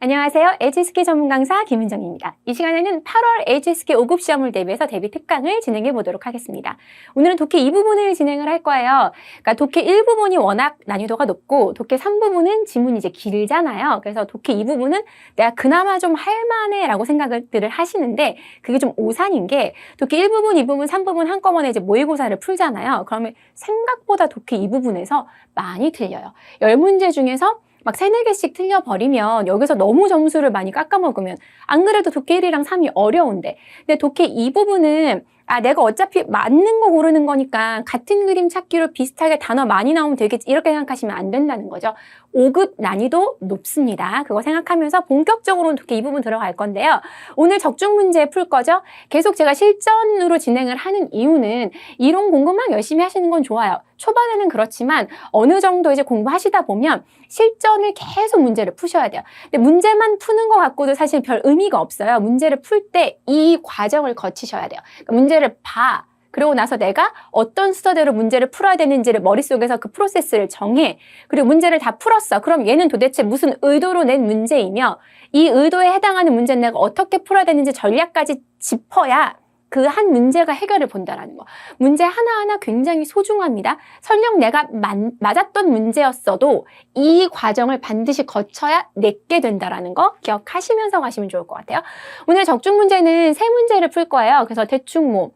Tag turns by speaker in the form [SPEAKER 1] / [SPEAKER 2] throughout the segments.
[SPEAKER 1] 안녕하세요. HSK 전문 강사 김은정입니다. 이 시간에는 8월 HSK 5급 시험을 대비해서 대비 특강을 진행해 보도록 하겠습니다. 오늘은 독해 2부분을 진행을 할 거예요. 그러니까 독해 1부분이 워낙 난이도가 높고 독해 3부분은 지문이 이제 길잖아요. 그래서 독해 2부분은 내가 그나마 좀 할만해라고 생각들을 하시는데 그게 좀 오산인 게 독해 1부분, 2부분, 3부분 한꺼번에 이제 모의고사를 풀잖아요. 그러면 생각보다 독해 2부분에서 많이 틀려요. 10문제 중에서 막 세네 개씩 틀려버리면 여기서 너무 점수를 많이 깎아먹으면 안 그래도 독해 1이랑 3이 어려운데. 근데 독해 2 부분은 아 내가 어차피 맞는 거 고르는 거니까 같은 그림 찾기로 비슷하게 단어 많이 나오면 되겠지 이렇게 생각하시면 안 된다는 거죠. 5급 난이도 높습니다. 그거 생각하면서 본격적으로는 독해 이 부분 들어갈 건데요. 오늘 적중 문제 풀 거죠. 계속 제가 실전으로 진행을 하는 이유는 이론 공부만 열심히 하시는 건 좋아요. 초반에는 그렇지만 어느 정도 이제 공부하시다 보면 실전을 계속 문제를 푸셔야 돼요. 근데 문제만 푸는 것 갖고도 사실 별 의미가 없어요. 문제를 풀 때 이 과정을 거치셔야 돼요. 그러니까 문제 를 봐. 그러고 나서 내가 어떤 수서대로 문제를 풀어야 되는지를 머릿속에서 그 프로세스를 정해. 그리고 문제를 다 풀었어. 그럼 얘는 도대체 무슨 의도로 낸 문제이며 이 의도에 해당하는 문제는 내가 어떻게 풀어야 되는지 전략까지 짚어야 그 한 문제가 해결을 본다라는 거. 문제 하나하나 굉장히 소중합니다. 설령 내가 만, 맞았던 문제였어도 이 과정을 반드시 거쳐야 내게 된다라는 거 기억하시면서 가시면 좋을 것 같아요. 오늘 적중 문제는 세 문제를 풀 거예요. 그래서 대충 뭐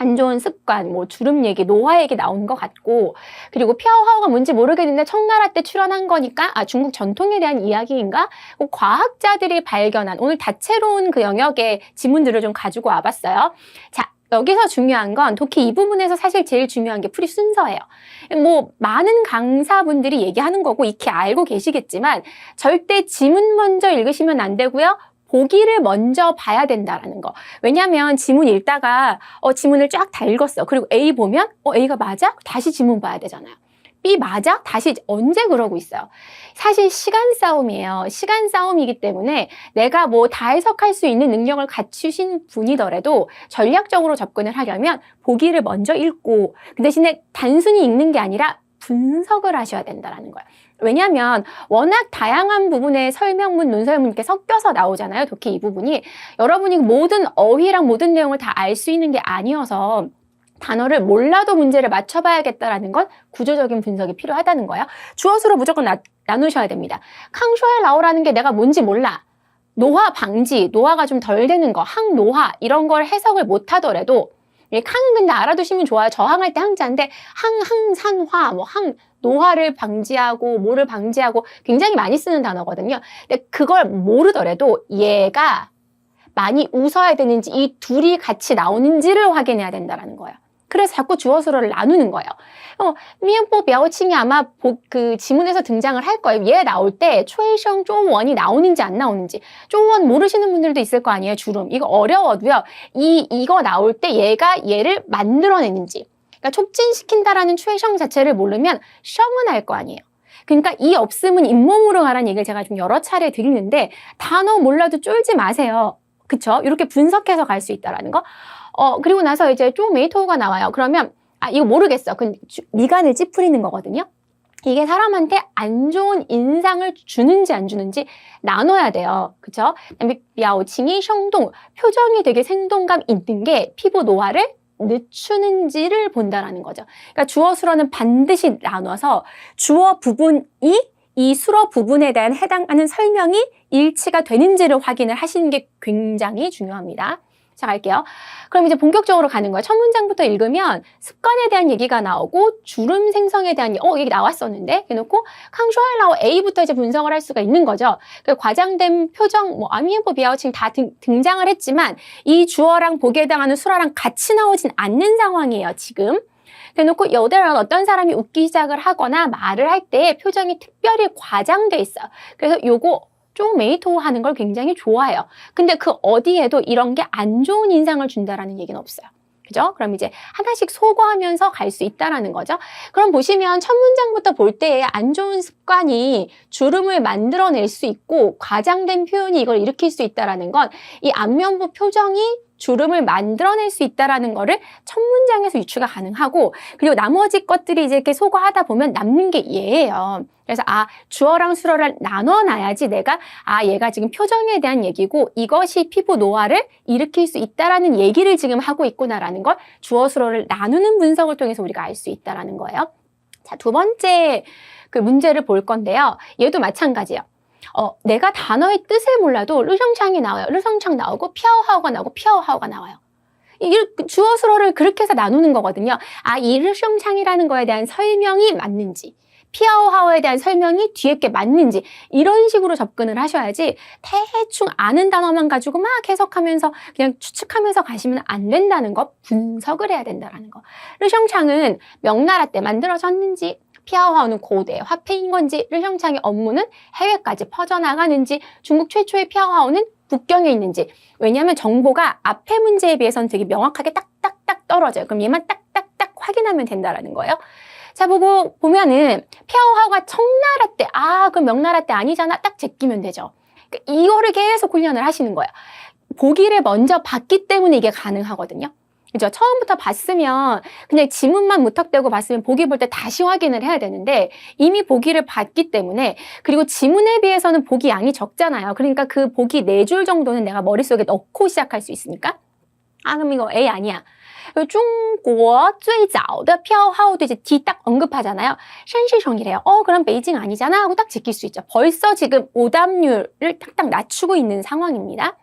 [SPEAKER 1] 안 좋은 습관, 뭐 주름 얘기, 노화 얘기 나오는 것 같고 그리고 피아오하오가 뭔지 모르겠는데 청나라 때 출연한 거니까 아 중국 전통에 대한 이야기인가? 뭐 과학자들이 발견한 오늘 다채로운 그 영역의 지문들을 좀 가지고 와봤어요. 자. 여기서 중요한 건 독해 이 부분에서 사실 제일 중요한 게 풀이 순서예요. 뭐 많은 강사분들이 얘기하는 거고 익히 알고 계시겠지만 절대 지문 먼저 읽으시면 안 되고요. 보기를 먼저 봐야 된다라는 거. 왜냐하면 지문 읽다가 어, 지문을 쫙 다 읽었어. 그리고 A 보면 어, A가 맞아? 다시 지문 봐야 되잖아요. B 맞아? 다시 언제 그러고 있어요. 사실 시간 싸움이에요. 시간 싸움이기 때문에 내가 뭐 다 해석할 수 있는 능력을 갖추신 분이더라도 전략적으로 접근을 하려면 보기를 먼저 읽고 그 대신에 단순히 읽는 게 아니라 분석을 하셔야 된다라는 거예요. 왜냐하면 워낙 다양한 부분의 설명문, 논설문 이렇게 섞여서 나오잖아요. 독해 이 부분이. 여러분이 모든 어휘랑 모든 내용을 다 알 수 있는 게 아니어서 단어를 몰라도 문제를 맞춰봐야겠다라는 건 구조적인 분석이 필요하다는 거예요. 주어수로 무조건 나, 나누셔야 됩니다. 캉쇼에 라오라는 게 내가 뭔지 몰라. 노화 방지, 노화가 좀 덜 되는 거, 항노화 이런 걸 해석을 못 하더라도 예, 캉은 근데 알아두시면 좋아요. 저항할 때 항자인데 항, 항산화, 뭐 항, 노화를 방지하고 뭐를 방지하고 굉장히 많이 쓰는 단어거든요. 근데 그걸 모르더라도 얘가 많이 웃어야 되는지 이 둘이 같이 나오는지를 확인해야 된다는 거예요. 그래서 자꾸 주어수로를 나누는 거예요. 어, 미연법 야오칭이 아마 보, 그 지문에서 등장을 할 거예요. 얘 나올 때 초이성 쪼원이 나오는지 안 나오는지. 쪼원 모르시는 분들도 있을 거 아니에요. 주름. 이거 어려워도요. 이, 이거 나올 때 얘가 얘를 만들어내는지. 그러니까 촉진시킨다라는 초이성 자체를 모르면 셔은 할거 아니에요. 그러니까 이 없음은 잇몸으로 가라는 얘기를 제가 좀 여러 차례 드리는데 단어 몰라도 쫄지 마세요. 그쵸? 이렇게 분석해서 갈 수 있다라는 거. 어, 그리고 나서 이제 좀 메이토가 나와요. 그러면, 아, 이거 모르겠어. 그 미간을 찌푸리는 거거든요. 이게 사람한테 안 좋은 인상을 주는지 안 주는지 나눠야 돼요. 그쵸? 그다음에 야오칭이 셩동, 표정이 되게 생동감 있는 게 피부 노화를 늦추는지를 본다라는 거죠. 그러니까 주어 수어는 반드시 나눠서 주어 부분이 이 수어 부분에 대한 해당하는 설명이 일치가 되는지를 확인을 하시는 게 굉장히 중요합니다. 자, 갈게요. 그럼 이제 본격적으로 가는 거예요. 첫 문장부터 읽으면 습관에 대한 얘기가 나오고 주름 생성에 대한 어 얘기 나왔었는데 해놓고 캉쇼알라오 A부터 이제 분석을 할 수가 있는 거죠. 그 과장된 표정, 뭐 아미엔포 비아우칭 다 등, 등장을 했지만 이 주어랑 보기에 해당하는 수어랑 같이 나오진 않는 상황이에요. 지금. 대놓고 여대랑 어떤 사람이 웃기 시작을 하거나 말을 할 때 표정이 특별히 과장돼 있어요. 그래서 요거 좀 메이토 하는 걸 굉장히 좋아해요. 근데 그 어디에도 이런 게 안 좋은 인상을 준다라는 얘기는 없어요. 그죠? 그럼 이제 하나씩 소거하면서 갈 수 있다라는 거죠. 그럼 보시면 첫 문장부터 볼때안 좋은 습관이 주름을 만들어낼 수 있고 과장된 표현이 이걸 일으킬 수 있다라는 건 이 안면부 표정이 주름을 만들어낼 수 있다라는 거를 첫 문장에서 유추가 가능하고 그리고 나머지 것들이 이제 이렇게 소거하다 보면 남는 게 얘예요. 그래서 아 주어랑 수어를 나눠놔야지 내가 아 얘가 지금 표정에 대한 얘기고 이것이 피부 노화를 일으킬 수 있다라는 얘기를 지금 하고 있구나라는 걸 주어 수어를 나누는 분석을 통해서 우리가 알 수 있다라는 거예요. 자 두 번째 그 문제를 볼 건데요. 얘도 마찬가지예요. 어, 내가 단어의 뜻을 몰라도 르성창이 나와요. 르성창 나오고 피아오하오가 나오고 피아오하오가 나와요. 이 주어 수어를 그렇게 해서 나누는 거거든요. 아, 이 르성창이라는 거에 대한 설명이 맞는지, 피아오하오에 대한 설명이 뒤에 게 맞는지 이런 식으로 접근을 하셔야지 대충 아는 단어만 가지고 막 해석하면서 그냥 추측하면서 가시면 안 된다는 거 분석을 해야 된다는 거. 르성창은 명나라 때 만들어졌는지 피아오하오는 고대 화폐인 건지 르형창의 업무는 해외까지 퍼져나가는지 중국 최초의 피아오하오는 북경에 있는지 왜냐하면 정보가 앞에 문제에 비해서는 되게 명확하게 딱딱딱 떨어져요. 그럼 얘만 딱딱딱 확인하면 된다라는 거예요. 자 보고 보면은 피아오하오가 청나라 때 아 그럼 명나라 때 아니잖아 딱 제끼면 되죠. 그러니까 이거를 계속 훈련을 하시는 거예요. 보기를 먼저 봤기 때문에 이게 가능하거든요. 그죠? 처음부터 봤으면 그냥 지문만 무턱대고 봤으면 보기 볼 때 다시 확인을 해야 되는데 이미 보기를 봤기 때문에 그리고 지문에 비해서는 보기 양이 적잖아요. 그러니까 그 보기 네 줄 정도는 내가 머릿속에 넣고 시작할 수 있으니까 아 그럼 이거 A 아니야. 중국 最早的票号도 이제 D 딱 언급하잖아요. 션시성이래요. 어 그럼 베이징 아니잖아 하고 딱 지킬 수 있죠. 벌써 지금 오답률을 딱딱 낮추고 있는 상황입니다.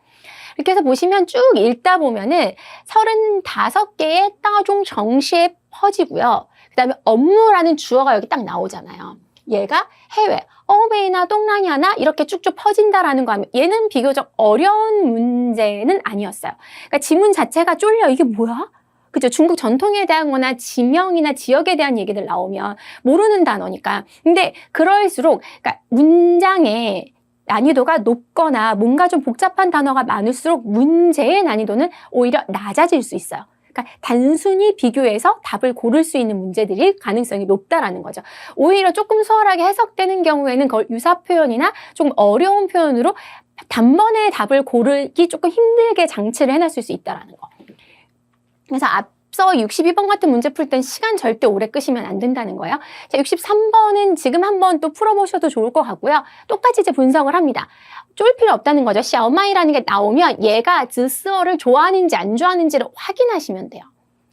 [SPEAKER 1] 이렇게 해서 보시면 쭉 읽다 보면은 35개의 따종 정시에 퍼지고요. 그 다음에 업무라는 주어가 여기 딱 나오잖아요. 얘가 해외, 어베이나 동남아나 이렇게 쭉쭉 퍼진다라는 거 하면 얘는 비교적 어려운 문제는 아니었어요. 그러니까 지문 자체가 쫄려. 이게 뭐야? 그죠? 중국 전통에 대한 거나 지명이나 지역에 대한 얘기들 나오면 모르는 단어니까. 근데 그럴수록, 그러니까 문장에 난이도가 높거나 뭔가 좀 복잡한 단어가 많을수록 문제의 난이도는 오히려 낮아질 수 있어요. 그러니까 단순히 비교해서 답을 고를 수 있는 문제들이 가능성이 높다라는 거죠. 오히려 조금 수월하게 해석되는 경우에는 그걸 유사 표현이나 조금 어려운 표현으로 단번에 답을 고르기 조금 힘들게 장치를 해놨을 수 있다라는 거. 그래서 앞 앞서 62번 같은 문제 풀 땐 시간 절대 오래 끄시면 안 된다는 거예요. 자, 63번은 지금 한번 또 풀어보셔도 좋을 것 같고요. 똑같이 이제 분석을 합니다. 쫄 필요 없다는 거죠. 샤오마이라는 게 나오면 얘가 즈스어를 좋아하는지 안 좋아하는지를 확인하시면 돼요.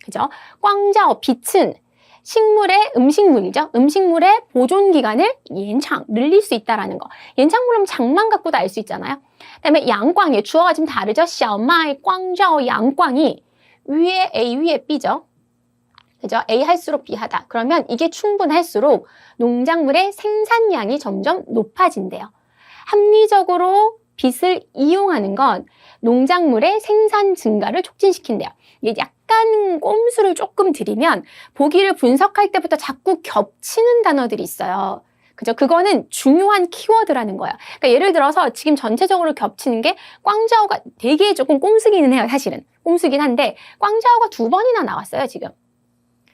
[SPEAKER 1] 그죠? 꽝자어 빛은 식물의 음식물이죠. 음식물의 보존 기간을 연장, 늘릴 수 있다라는 거. 연장물은 장만 갖고도 알 수 있잖아요. 그다음에 양광의 주어가 좀 다르죠. 샤오마이, 꽝자어 양광이 위에 A, 위에 B죠. 그죠? A 할수록 B 하다. 그러면 이게 충분할수록 농작물의 생산량이 점점 높아진대요. 합리적으로 빛을 이용하는 건 농작물의 생산 증가를 촉진시킨대요. 이게 약간 꼼수를 조금 드리면 보기를 분석할 때부터 자꾸 겹치는 단어들이 있어요. 그죠? 그거는 중요한 키워드라는 거야. 그러니까 예를 들어서 지금 전체적으로 겹치는 게 꽝자오가 되게 조금 꼼수기는 해요, 사실은. 꼼수긴 한데 꽝자오가 두 번이나 나왔어요, 지금.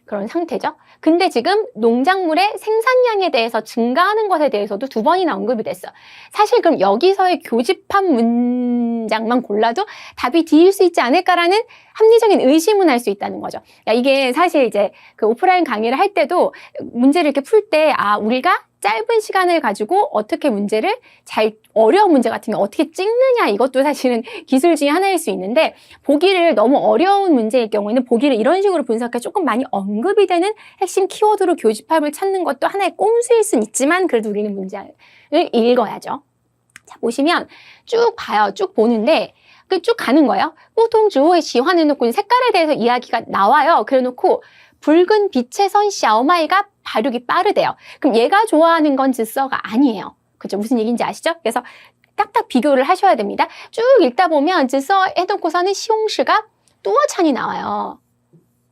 [SPEAKER 1] 그런 상태죠. 근데 지금 농작물의 생산량에 대해서 증가하는 것에 대해서도 두 번이나 언급이 됐어. 사실 그럼 여기서의 교집합 문장만 골라도 답이 D일 수 있지 않을까라는 합리적인 의심은 할 수 있다는 거죠. 야, 이게 사실 이제 그 오프라인 강의를 할 때도 문제를 이렇게 풀 때, 아, 우리가 짧은 시간을 가지고 어떻게 문제를 잘 어려운 문제 같은 경우 어떻게 찍느냐 이것도 사실은 기술 중에 하나일 수 있는데 보기를 너무 어려운 문제일 경우에는 보기를 이런 식으로 분석해 조금 많이 언급이 되는 핵심 키워드로 교집합을 찾는 것도 하나의 꼼수일 수는 있지만 그래도 우리는 문제를 읽어야죠. 자 보시면 쭉 봐요. 쭉 보는데 그쭉 가는 거예요. 보통 주어에 지환해놓고 색깔에 대해서 이야기가 나와요. 그래놓고 붉은 빛의 선 샤오마이가 발육이 빠르대요. 그럼 얘가 좋아하는 건 즈서가 아니에요. 그죠? 무슨 얘기인지 아시죠? 그래서 딱딱 비교를 하셔야 됩니다. 쭉 읽다 보면 즈서 해놓고서는 시홍시가 뚜어찬이 나와요.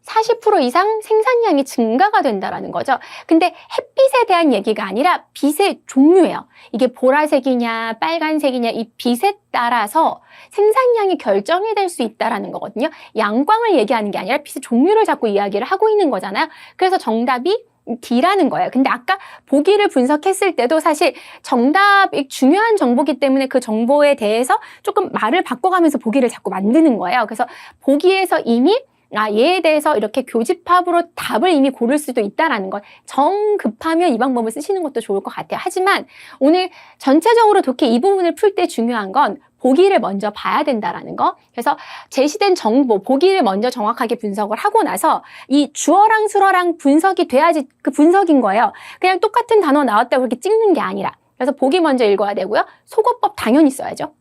[SPEAKER 1] 40% 이상 생산량이 증가가 된다라는 거죠. 근데 햇빛에 대한 얘기가 아니라 빛의 종류예요. 이게 보라색이냐 빨간색이냐 이 빛에 따라서 생산량이 결정이 될 수 있다라는 거거든요. 양광을 얘기하는 게 아니라 빛의 종류를 자꾸 이야기를 하고 있는 거잖아요. 그래서 정답이 D라는 거예요. 근데 아까 보기를 분석했을 때도 사실 정답이 중요한 정보기 때문에 그 정보에 대해서 조금 말을 바꿔가면서 보기를 자꾸 만드는 거예요. 그래서 보기에서 이미 아, 얘에 대해서 이렇게 교집합으로 답을 이미 고를 수도 있다라는 것. 정 급하면 이 방법을 쓰시는 것도 좋을 것 같아요. 하지만 오늘 전체적으로 독해 이 부분을 풀 때 중요한 건 보기를 먼저 봐야 된다라는 거. 그래서 제시된 정보, 보기를 먼저 정확하게 분석을 하고 나서 이 주어랑 수어랑 분석이 돼야지 그 분석인 거예요. 그냥 똑같은 단어 나왔다고 이렇게 찍는 게 아니라. 그래서 보기 먼저 읽어야 되고요. 속어법 당연히 써야죠.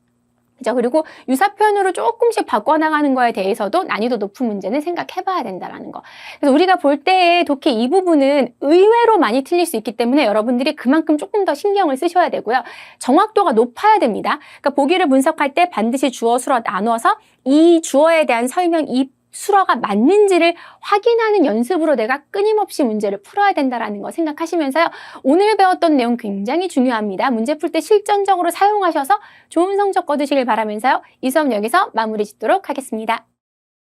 [SPEAKER 1] 그죠? 그리고 유사표현으로 조금씩 바꿔나가는 거에 대해서도 난이도 높은 문제는 생각해 봐야 된다라는 거. 그래서 우리가 볼 때의 독해 이 부분은 의외로 많이 틀릴 수 있기 때문에 여러분들이 그만큼 조금 더 신경을 쓰셔야 되고요. 정확도가 높아야 됩니다. 그러니까 보기를 분석할 때 반드시 주어, 수어 나누어서 이 주어에 대한 설명, 이 수어가 맞는지를 확인하는 연습으로 내가 끊임없이 문제를 풀어야 된다라는 거 생각하시면서요. 오늘 배웠던 내용 굉장히 중요합니다. 문제 풀 때 실전적으로 사용하셔서 좋은 성적 거두시길 바라면서요. 이 수업 여기서 마무리 짓도록 하겠습니다.